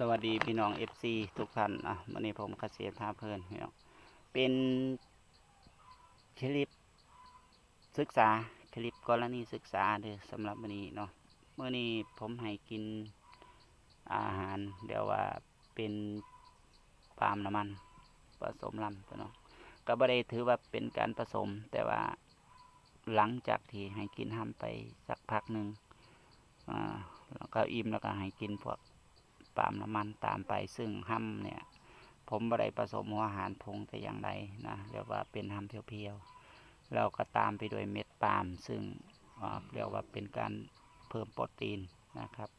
สวัสดีพี่น้อง FC ทุกท่านอะวันนี้ผมเกษตรพาเพลินพี่น้องเป็นคลิปศึกษาคลิปกรณีศึกษาเด้อสำหรับวันนี้เนาะเมื่อนี้ผมให้กินอาหาร เดี๋ยวว่าเป็นปาล์มน้ำมันผสมลำพี่น้องก็บ่ได้ถือว่าเป็นการผสม แต่ว่าหลังจากที่ให้กินห้ามไปสักพักหนึ่งอ่าแล้วก็อิ่มแล้วก็ให้กินพวก ปาล์มน้ำมันตามไป ซึ่งห้ำเนี่ย ผมบ่ได้ผสมหัวอาหารพงแต่อย่างใดนะเรียกว่าเป็นห้ำเพียวๆแล้วก็ตามไปด้วยเม็ดปาล์มซึ่งเรียกว่าเป็นการเพิ่มโปรตีนนะครับ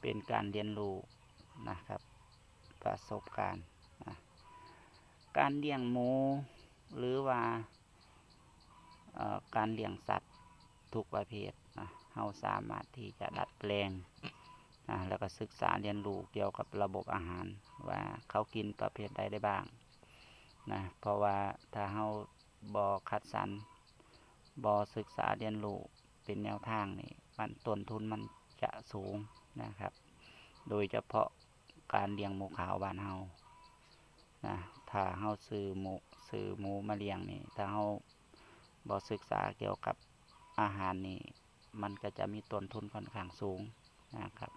เป็นการเรียนรู้นะครับ ประสบการณ์นะการเลี้ยงหมูหรือว่าการเลี้ยงสัตว์ทุกประเภทนะเราสามารถที่จะดัดแปลง แล้วก็ศึกษาเรียนรู้เกี่ยวกับระบบอาหาร ว่าเขากินประเภทใดได้บ้างนะเพราะว่าถ้าเราบอคัดสรรบอศึกษาเรียนรู้เป็นแนวทางนี่มันต้นทุนมันจะสูงนะครับ โดยเฉพาะการเลี้ยงหมูขาวบ้านเฮานะถ้าเฮาซื้อหมูซื้อหมูมาเลี้ยงนี่ ถ้าเฮาบอศึกษาเกี่ยวกับอาหารนี่ มันก็จะมีต้นทุนค่อนข้างสูงนะครับ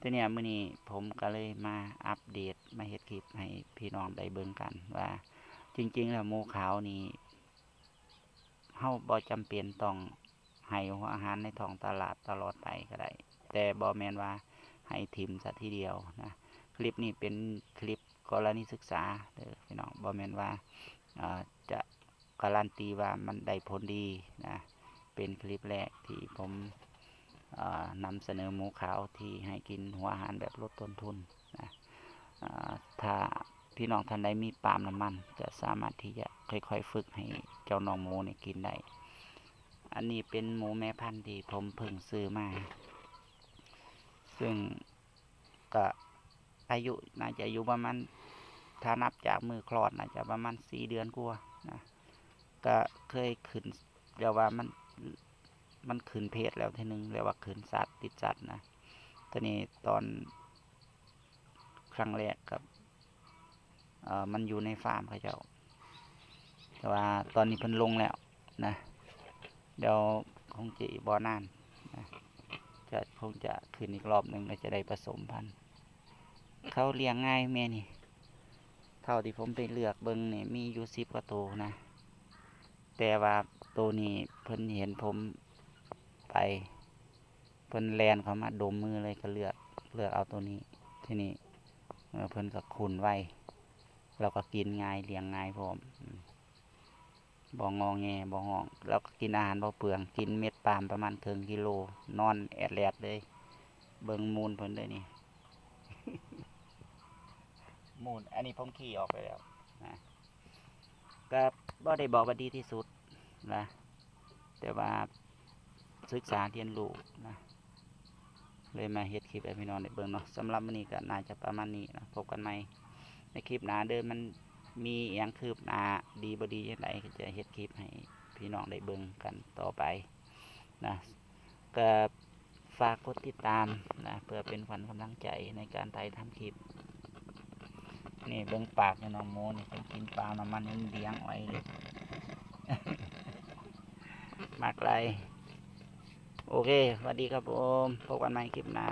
ทีเนี้ยมื้อนี้ผมก็เลยมาอัปเดตมาเฮ็ดคลิปให้พี่น้องได้เบิ่งกันว่า จริง ๆ แล้วหมูขาวนี่เฮาบ่จำเป็นต้องให้หัวอาหารในท้องตลาดตลอดไปก็ได้ แต่บ่แม่นว่าให้ทิมซะทีเดียวนะคลิปนี้เป็นคลิปกรณีศึกษาเด้อพี่น้องบ่แม่นว่าจะการันตีว่ามันได้ผลดีนะเป็นคลิปแรกที่ผม นำเสนอหมูขาวที่ให้กินหัวอาหารแบบลดต้นทุนนะถ้าพี่น้องท่านใดมีปาล์มน้ำมัน จะสามารถที่จะค่อยๆฝึกให้เจ้าน้องหมูเนี่ยกินได้ อันนี้เป็นหมูแม่พันธุ์ที่ผมเพิ่งซื้อมา ซึ่งก็อายุน่าจะอยู่ประมาณถ้านับจากมือคลอดน่าจะประมาณสี่เดือนกว่านะก็เคยขึ้นเรียกว่ามัน มันขืนเพศแล้วทีหนึงเรียกว่าขืนสัตว์ติดสัตว์นะทีนี้ตอนครั้งแรกกับเอ่อมันอยู่ในฟาร์มเขาเจ้า แต่ว่าตอนนี้เพิ่นลงแล้วนะ เดี๋ยวคงจะบ่อนานนะจะคงจะคืนอีกรอบหนึ่งก็จะได้ผสมพันธุ์เขาเลี้ยงง่ายแม่นี่ เท่าที่ผมไปเลือกเบิ้งเนี่ยมีอยู่สิบกว่าตัวนะ แต่ว่าตัวนี้เพิ่นเห็นผม ไปเพิ่นแลนเข้ามาดมมือเลยก็เลือกเลือกเอาตัวนี้ที่นี่เออเพิ่นก็ขุนไว้ เราก็กินง่ายเลี้ยงง่ายพร้อมอืมบ่งอแงบ่ห้องแล้วก็กินอาหารบ่เปลือง กินเม็ดปาล์มประมาณครึ่งกิโล นอนแอดแลดเลย เบิ่งมูลเพิ่นเลยนี่มูลอันนี้ผมขี่ออกไปแล้วนะก็บ่ได้บอกว่าดีที่สุดนะแต่ว่า ศึกษาเรียนรู้นะเลยมาเฮ็ดคลิปให้พี่น้องได้เบิ่งเนาะสำหรับวันนี้ก็น่าจะประมาณนี้นะพบกันใหม่ในคลิปหน้าเดิมมันมีอหยังคืบหน้าดีบ่ดีจังไดก็จะเฮ็ดคลิปให้พี่น้องได้เบิ่งกันต่อไปนะก็ฝากกดติดตามนะเพื่อเป็นขวัญกำลังใจในการถ่ายทำคลิปนี่เบิ่งปากให้น้องโมนี่เป็นกินปลาน้ำมันเลี้ยงไว้เลยมากไร โอเคสวัสดีครับผม พบกันใหม่คลิปหน้า